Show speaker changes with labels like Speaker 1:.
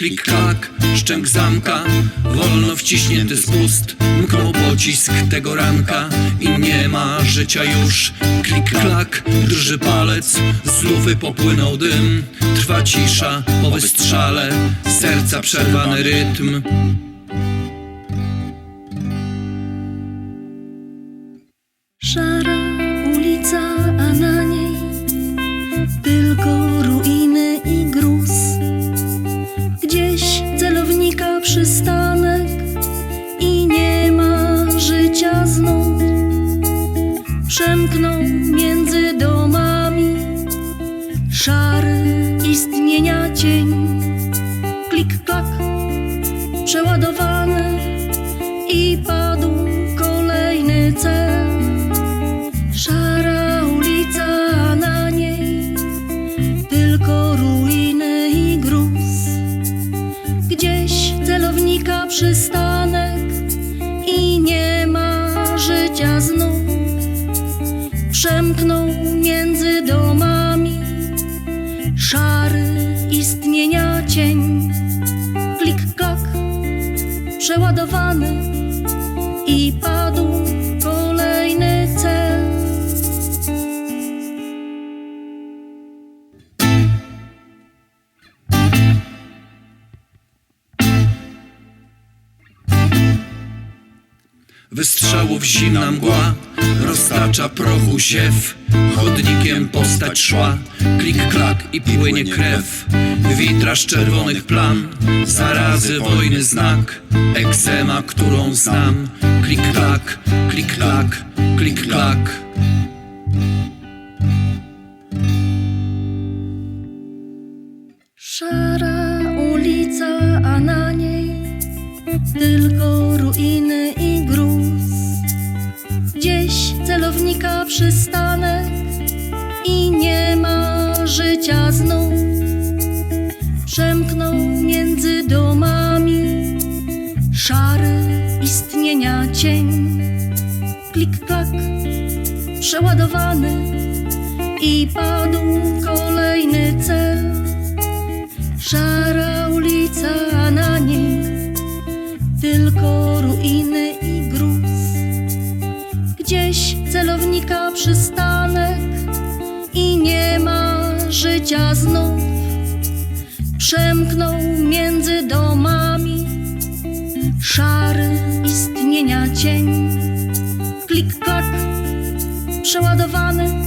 Speaker 1: Klik, klak, szczęk zamka. Wolno wciśnięty spust Mknął pocisk tego ranka. I nie ma życia już. Klik, klak, drży palec. Z lufy popłynął dym. Trwa cisza po wystrzale. Serca przerwany rytm.
Speaker 2: Szara ulica, a na niej tylko ruiny i gruz. Przystanek i nie ma życia znów. Przemknął między domami szary istnienia cień. Przystanek i nie ma życia znów. Przemknął między domami szary istnienia cień. Klik, klak, przeładowany i padł
Speaker 1: Wystrzałów zimna mgła Roztacza prochu siew Chodnikiem postać szła Klik, klak i płynie krew. Witraż czerwonych plam Zarazy wojny znak. Eksema, którą znam. Klik, klak, klik, klak, klik, klak.
Speaker 2: Szara ulica, a na niej tylko ruiny i przystanek i nie ma życia znów. Przemknął między domami szary istnienia cień. Klik, klak, przeładowany i padł kolejny cel. Szara Gdzieś celownika przystanek i nie ma życia znów. Przemknął między domami szary istnienia cień. Klik, klak, przeładowany